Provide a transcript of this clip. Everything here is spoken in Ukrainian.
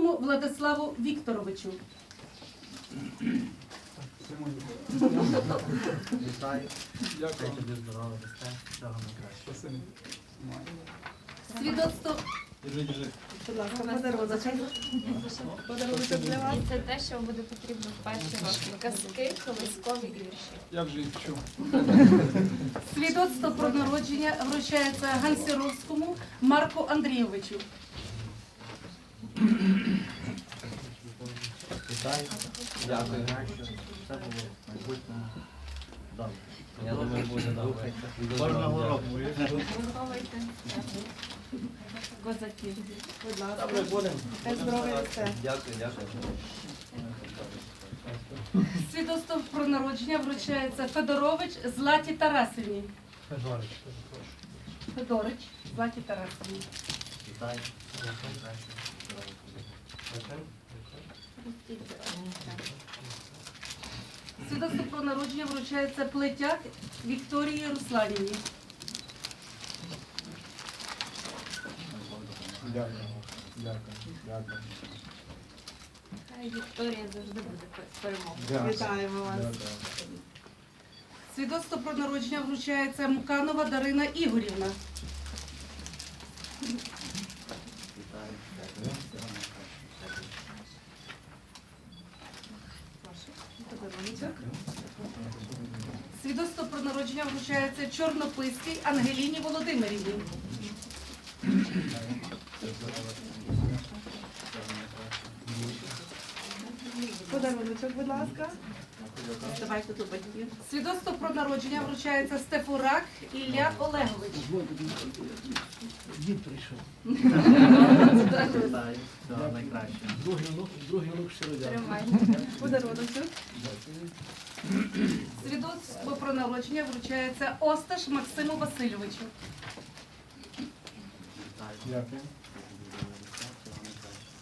Ганьсировському Владиславу Вікторовичу. Вітаю. Дякую. Тобі здоров'я росте. Всього найкращого. Свідоцтво Держи, держи. Будь ласка, подарунок. Подарунок для вас. Це те, що вам буде потрібно в перший рок. Казки, колискові і вірші. Я вже їх вчу. Свідоцтво про народження вручається Гансіровському Марку Андрійовичу. Вітаю. Дякую. Все було в майбутньому. Добре. Я думаю, буде добре. Кожного року. Козаків. Будь ласка. Добре, будемо. Хай здоров'я росте. Дякую, дякую. Свідоцтво про народження вручається Федорович Златі Тарасівні. Федорич, Федорич Златі Тарасівні. Вітаю. Здоров'я. Свідоцтво про народження вручається Плетяк Вікторії Русланівні. Дякую. Дякую. Дякую. Хай Вікторія завжди буде перемогою. Вітаємо вас. Свідоцтво про народження вручається Муканова Дарина Ігорівна. Вітаю. Дякую. Всього найкращого. Подарунок. Свідоцтво про народження вручається Чорнопиській Ангеліні Володимирівні. Подарунок, будь ласка. Давайте до батьків. Свідоцтво про народження вручається Стефурак Ілля Олегович. Дід прийшов. Другий лук, другий внук щиро. Свідоцтво про народження вручається Осташ Максиму Васильовичу. Дякую.